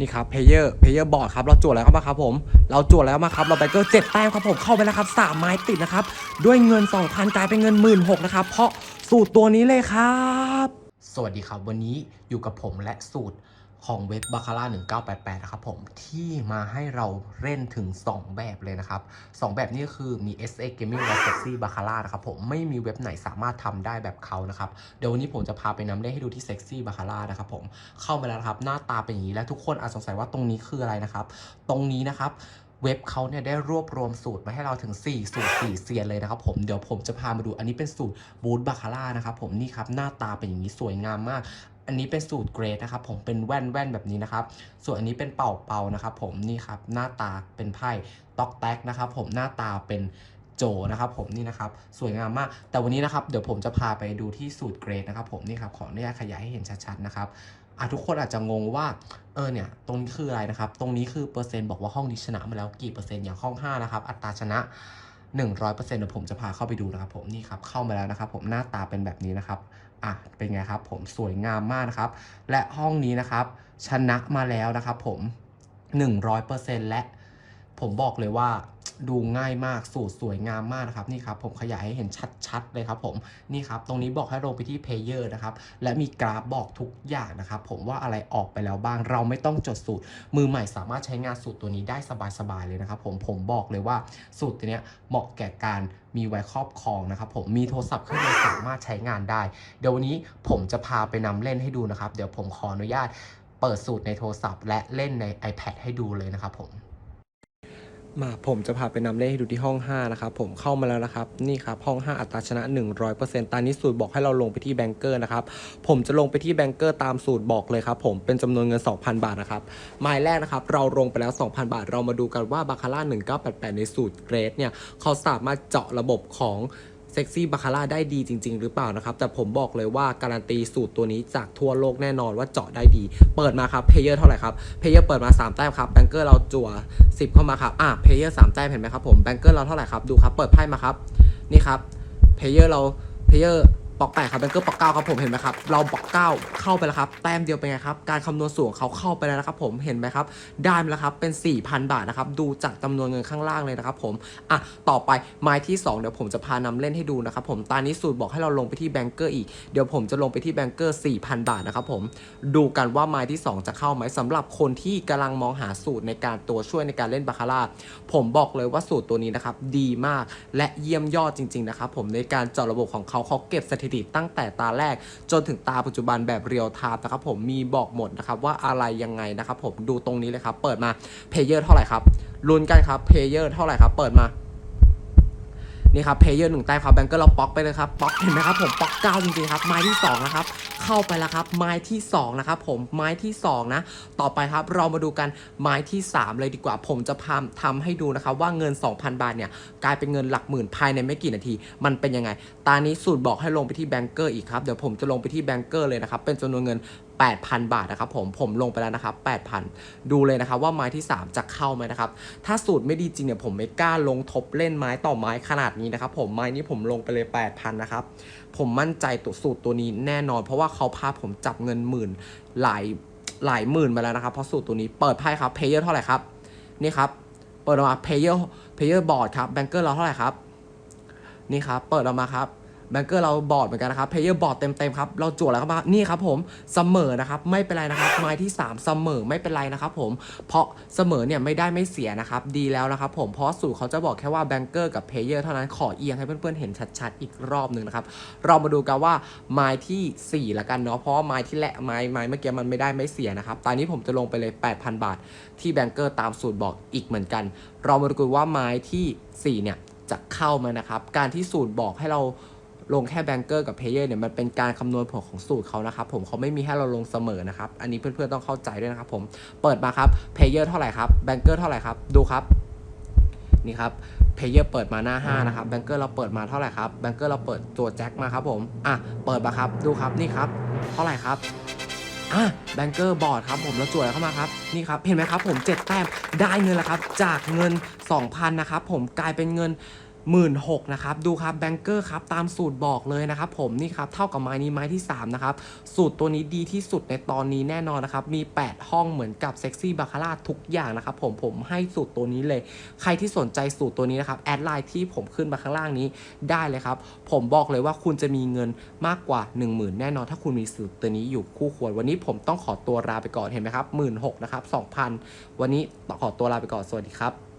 นี่ครับเพเยอร์เพเยอร์บอร์ดครับเราจวดแล้วเข้ามาครับผมเราจวดแล้วมาครับเราแบเกอร์เจ็ดแต้มครับผมเข้าไปแล้วครับสามไม้ติดนะครับด้วยเงิน 2,000กลายเป็นเงิน 1 6ื่นนะครับเพราะสูตรตัวนี้เลยครับ สวัสดีครับวันนี้อยู่กับผมและสูตร ของเว็บบาคาร่า1988 นะครับผม ที่มาให้เราเล่นถึง 2 แบบเลยนะครับ 2 แบบนี้ก็คือมี SA Gaming และ Sexy b a c a r a นะครับผม ไม่มีเว็บไหนสามารถทำได้แบบเขานะครับ เดี๋ยววันนี้ผมจะพาไปนำเล่นให้ดูที่ Sexy b a c a r a นะครับผม เข้ามาแล้วครับ หน้าตาเป็นอย่างนี้และทุกคนอาจสงสัยว่าตรงนี้คืออะไรนะครับ ตรงนี้นะครับเว็บเขาเนี่ยได้รวบรวมสูตรมาให้เราถึง 4 สูตร 4 เซียนเลยนะครับผมเดี๋ยวผมจะพามาดูอันนี้เป็นสูตรบูธบาคาร่านะครับผมนี่ครับหน้าตาเป็นอย่างนี้สวยงามมาก อันนี้เป็นสูตรเกรดนะครับผมเป็นแว่นแว่นแบบนี้นะครับ ส่วนอันนี้เป็นเป่าเป่านะครับ ผมนี่ครับหน้าตาเป็นไพ่ต็อกแท็กนะครับ ผมหน้าตาเป็นโจนะครับผมนี่นะครับสวยงามมาก แต่วันนี้นะครับเดี๋ยวผมจะพาไปดูที่สูตรเกรดนะครับ ผมนี่ครับขออนุญาตขยายให้เห็นชัดๆนะครับอะทุกคนอาจจะงงว่าเออเนี่ยตรงนี้คืออะไรนะครับ ตรงนี้คือเปอร์เซ็นต์บอกว่าห้องนี้ชนะมาแล้วกี่เปอร์เซ็นต์อย่างห้อง 5 นะครับ อัตราชนะ 100%เดี๋ยวผมจะพาเข้าไปดูนะครับผมนี่ครับเข้ามาแล้วนะครับผมหน้าตาเป็นแบบนี้นะครับอะเป็นไงครับผมสวยงามมากนะครับ และห้องนี้นะครับ ชนะมาแล้วนะครับผม 100%และผมบอกเลยว่า ดูง่ายมากสูตรสวยงามมากนะครับนี่ครับผมขยายให้เห็นชัดๆเลยครับผมนี่ครับตรงนี้บอกให้ลงไปที่ Player นะครับและมีกราฟบอกทุกอย่างนะครับผมว่าอะไรออกไปแล้วบ้าง เราไม่ต้องจดสูตร มือใหม่สามารถใช้งานสูตรตัวนี้ได้สบายๆเลยนะครับผมผมบอกเลยว่าสูตรตัวนี้เหมาะแก่การมีไว้ครอบครองนะครับผมมีโทรศัพท์เครื่องสามารถใช้งานได้ เดี๋ยววันนี้ผมจะพาไปนำเล่นให้ดูนะครับ เดี๋ยวผมขออนุญาตเปิดสูตรในโทรศัพท์ และเล่นใน iPad ให้ดูเลยนะครับผม มาผมจะพาไปนำเลขให้ดูที่ห้อง 5 นะครับ ผมเข้ามาแล้วนะครับ นี่ครับ ห้อง 5 อัตราชนะ 100%ตอนนี้สูตรบอกให้เราลงไปที่แบงเกอร์นะครับ ผมจะลงไปที่แบงเกอร์ตามสูตรบอกเลยครับ ผมเป็นจำนวนเงิน 2,000 บาทนะครับหมายแรกนะครับ เราลงไปแล้ว 2,000 บาท เรามาดูกันว่าบาคาร่า1988 ในสูตรเกรดเนี่ย เขาสามารถเจาะระบบของ เซ็กซี่บาคาร่าได้ดีจริง ๆ หรือเปล่านะครับ แต่ผมบอกเลยว่าการันตีสูตรตัวนี้จากทั่วโลกแน่นอนว่าเจาะได้ดี เปิดมาครับเพเยอร์เท่าไหร่ครับเพเยอร์เปิดมา 3 แต้มครับแบงเกอร์เราจั่ว 10 เข้ามาครับอะเพเยอร์3แต้มเห็นไหมครับผมแบงเกอร์เราเท่าไหร่ครับดูครับเปิดไพ่มาครับนี่ครับเพเยอร์เราเพเยอร์ ปอกแปดครับแบงเกอร์ปอกเก้าครับผมเห็นไหมครับเราปอกเก้าเข้าไปแล้วครับแต้มเดียวเป็นไงครับการคำนวณสูงเขาเข้าไปแล้วนะครับผมเห็นไหมครับได้มาแล้วครับเป็น 4,000 บาทนะครับดูจากจำนวนเงินข้างล่างเลยนะครับผมอะต่อไปไม้ที่ 2 เดี๋ยวผมจะพานำเล่นให้ดูนะครับผมตอนนี้สูตรบอกให้เราลงไปที่แบงเกอร์อีกเดี๋ยวผมจะลงไปที่แบงเกอร์4,000 บาทนะครับผมดูกันว่าไม้ที่ 2 จะเข้าไหมสำหรับคนที่กำลังมองหาสูตรในการตัวช่วยในการเล่นบาคาร่าผมบอกเลยว่าสูตรตัวนี้นะครับดีมากและเยี่ยมยอดจริงๆนะครับผมในการจาะระบบของเขาเขาเก็บสถิติตั้งแต่ตาแรกจนถึงตาปัจจุบันแบบเรียลไทม์นะครับผมมีบอกหมดนะครับว่าอะไรยังไงนะครับผมดูตรงนี้เลยครับ เปิดมาเพเยอร์เท่าไหร่ครับลุ้นกันครับเพเยอร์เท่าไหร่ครับ เปิดมา นี่ครับเพเยอร์หนึ่งแต้มครับแบงเกอร์เราป๊อกไปเลยครับป๊อกเห็นไหมครับผมป๊อกเก้าจริงๆครับไม้ที่2นะครับเข้าไปแล้วครับไม้ที่2นะครับผมไม้ที่2นะต่อไปครับเรามาดูกันไม้ที่ 3 เลยดีกว่า ผมจะพามทำให้ดูนะครับว่าเงิน 2,000 บาทเนี่ยกลายเป็นเงินหลักหมื่นภายในไม่กี่นาที มันเป็นยังไง ตานี้สูตรบอกให้ลงไปที่แบงเกอร์อีกครับเดี๋ยวผมจะลงไปที่แบงเกอร์เลยนะครับเป็นจำนวนเงิน 8,000 บาทนะครับผมผมลงไปแล้วนะครับ8,000 ดูเลยนะครับว่าไม้ที่ 3 จะเข้าไหมนะครับ ถ้าสูตรไม่ดีจริงเนี่ยผมไม่กล้าลงทบเล่นไม้ต่อไม้ขนาดนี้นะครับผมไม้นี้ผมลงไปเลย 8,000 นะครับ ผมมั่นใจตัวสูตรตัวนี้แน่นอน เพราะว่าเขาพาผมจับเงินหมื่นหลายหลายหมื่นมาแล้วนะครับเพราะสูตรตัวนี้เปิดไพ่ครับเพเยอร์เท่าไหร่ครับนี่ครับเปิดออกมาเพเยอร์เพเยอร์บอร์ดครับแบงเกอร์เราเท่าไหร่ครับนี่ครับเปิดออกมาครับ แบงเกอร์เราบอดเหมือนกันนะครับเพเยอร์บอดเต็มๆครับเราจั่วแล้วครับมานี่ครับผมเสมอนะครับไม่เป็นไรนะครับไม้ที่ 3 เสมอไม่เป็นไรนะครับผมเพราะเสมอเนี่ยไม่ได้ไม่เสียนะครับดีแล้วนะครับผมเพราะสูตรเขาจะบอกแค่ว่าแบงเกอร์กับเพเยอร์เท่านั้นขอเอียงให้เพื่อนๆเห็นชัดๆอีกรอบหนึ่งนะครับเรามาดูกันว่าไม้ทีสี่4ละกันเนาะเพราะว่าไม้ที่แหละไม้ไม้เมื่อกี้มันไม่ได้ไม่เสียนะครับตอนนี้ผมจะลงไปเลย 8,000 บาท ที่แบงเกอร์ตามสูตรบอกอีกเหมือนกัน เรามาดูกันว่าไม้ทีสี่4เนี่ยจะเข้ามานะครับการที่สูตรบอกให้เรา ลงแค่แบงเกอร์กับเพเยอร์เนี่ยมันเป็นการคำนวณผลของสูตรเขานะครับผมเขาไม่มีให้เราลงเสมอนะครับอันนี้เพื่อนๆต้องเข้าใจด้วยนะครับผมเปิดมาครับเพเยอร์เท่าไหร่ครับแบงเกอร์เท่าไหร่ครับดูครับนี่ครับเพเยอร์เปิดมาหน้า 5 นะครับแบงเกอร์เราเปิดมาเท่าไหร่ครับแบงเกอร์เราเปิดตัวแจ็คมาครับผมอะเปิดมาครับดูครับนี่ครับเท่าไหร่ครับอะแบงเกอร์บอร์ดครับผมแล้วจวดเข้ามาครับนี่ครับเห็นไหมครับผม7แต้มได้เงินแล้วครับจากเงิน 2,000นะครับผมกลายเป็นเงิน หมื่นหกนะครับดูครับแบงเกอร์ครับตามสูตรบอกเลยนะครับผมนี่ครับเท่ากับไม้นี้ไม้ที่3นะครับสูตรตัวนี้ดีที่สุดในตอนนี้แน่นอนนะครับมี 8 ห้องเหมือนกับเซ็กซี่บาคาร่าทุกอย่างนะครับผมผมให้สูตรตัวนี้เลย ใครที่สนใจสูตรตัวนี้นะครับแอดไลน์ที่ผมขึ้นมาข้างล่างนี้ได้เลยครับผมบอกเลยว่าคุณจะมีเงินมากกว่า 1 0,000 แน่นอน ถ้าคุณมีสูตรตัวนี้อยู่คู่ควร วันนี้ผมต้องขอตัวลาไปก่อนเห็นไหมครับหมื่นหกนะครับ2,000วันนี้ขอตัวลาไปก่อนสวัสดีครับ